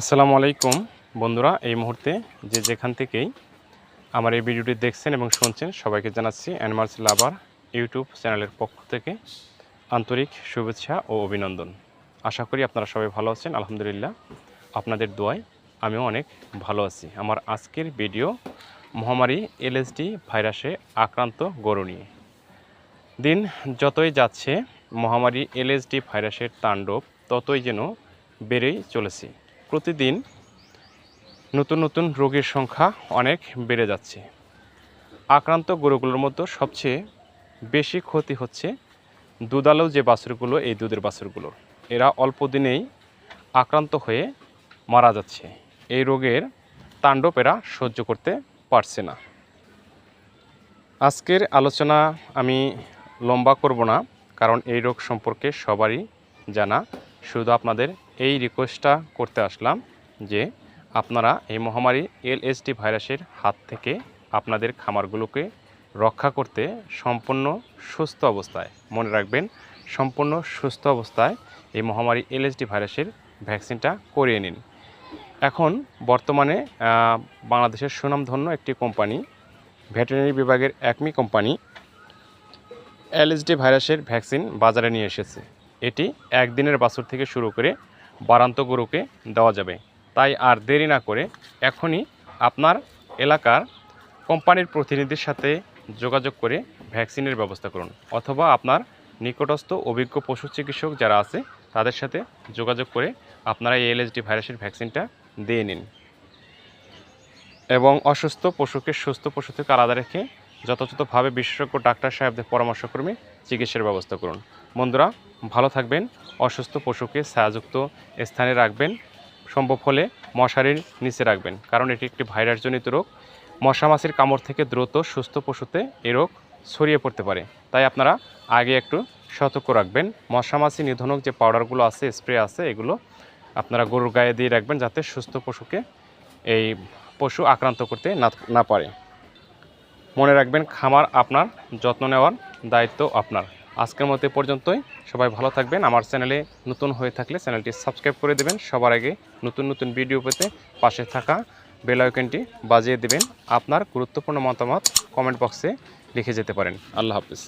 আসসালামু আলাইকুম বন্ধুরা, এই মুহূর্তে যে যেখান থেকেই আমার এই ভিডিওটি দেখছেন এবং শুনছেন, সবাইকে জানাচ্ছি অ্যানিমালস লাভার ইউটিউব চ্যানেলের পক্ষ থেকে আন্তরিক শুভেচ্ছা ও অভিনন্দন। আশা করি আপনারা সবাই ভালো আছেন, আলহামদুলিল্লাহ। আপনাদের দোয়ায় আমিও অনেক ভালো আছি। আমার আজকের ভিডিও মহামারী এলএসডি ভাইরাসে আক্রান্ত গরু নিয়ে। দিন যতই যাচ্ছে, মহামারী এলএসডি ভাইরাসের তাণ্ডব ততই যেন বেড়েই চলেছে। প্রতিদিন নতুন নতুন রোগীর সংখ্যা অনেক বেড়ে যাচ্ছে। আক্রান্ত গরুগুলোর মধ্যে সবচেয়ে বেশি ক্ষতি হচ্ছে দুধালো যে বাছুরগুলো, এই দুধের বাছুরগুলো। এরা অল্প দিনেই আক্রান্ত হয়ে মারা যাচ্ছে। এই রোগের তাণ্ডব এরা সহ্য করতে পারছে না। আজকের আলোচনা আমি লম্বা করব না, কারণ এই রোগ সম্পর্কে সবারই জানা শুধু আপনাদের এই রিকোয়েস্টটা করতে আসলাম যে আপনারা এই মহামারী এলএসডি ভাইরাসের হাত থেকে আপনাদের খামারগুলোকে রক্ষা করতে সম্পূর্ণ সুস্থ অবস্থায় মনে রাখবেন, সম্পূর্ণ সুস্থ অবস্থায় এই মহামারী এলএসডি ভাইরাসের ভ্যাকসিনটা করিয়ে নিন। এখন বর্তমানে বাংলাদেশের সুনামধন্য একটি কোম্পানি, ভেটেরিনারি বিভাগের একমি কোম্পানি এলএসডি ভাইরাসের ভ্যাকসিন বাজারে নিয়ে এসেছে। এটি একদিনের বাছুর থেকে শুরু করে বারান্ত গরুকে দেওয়া যাবে। তাই আর দেরি না করে এখনই আপনার এলাকার কোম্পানির প্রতিনিধির সাথে যোগাযোগ করে ভ্যাকসিনের ব্যবস্থা করুন অথবা আপনার নিকটস্থ অভিজ্ঞ পশু চিকিৎসক যারা আছে, তাদের সাথে যোগাযোগ করে আপনারা এলএসডি ভাইরাসের ভ্যাকসিনটা দিয়ে নিন। এবং অসুস্থ পশুকে সুস্থ পশু থেকে আলাদা রেখে যথাযথভাবে বিশেষজ্ঞ ডাক্তার সাহেবদের পরামর্শক্রমে চিকিৎসার ব্যবস্থা করুন। বন্ধুরা, ভালো থাকবেন, অসুস্থ পশুকে ছায়াযুক্ত স্থানে রাখবেন, সম্ভব হলে মশারির নিচে রাখবেন, কারণ এটি একটি ভাইরাসজনিত রোগ। মশা মাছির কামড় থেকে দ্রুত সুস্থ পশুতে এ রোগ ছড়িয়ে পড়তে পারে। তাই আপনারা আগে একটু সতর্ক রাখবেন। মশা মাছি নিধনক যে পাউডারগুলো আছে, স্প্রে আছে, এগুলো আপনারা গরুর গায়ে দিয়ে রাখবেন যাতে সুস্থ পশুকে এই পশু আক্রান্ত করতে না না পারে। মনে রাখবেন, খামার আপনার, যত্ন নেওয়ার দায়িত্ব আপনার। আজকের মতো পর্যন্তই। সবাই ভালো থাকবেন। আমার চ্যানেলে নতুন হয়ে থাকলে চ্যানেলটি সাবস্ক্রাইব করে দেবেন। সবার আগে নতুন নতুন ভিডিও পেতে পাশে থাকা বেল আইকনটি বাজিয়ে দেবেন। আপনার গুরুত্বপূর্ণ মতামত কমেন্ট বক্সে লিখে যেতে পারেন। আল্লাহ হাফিজ।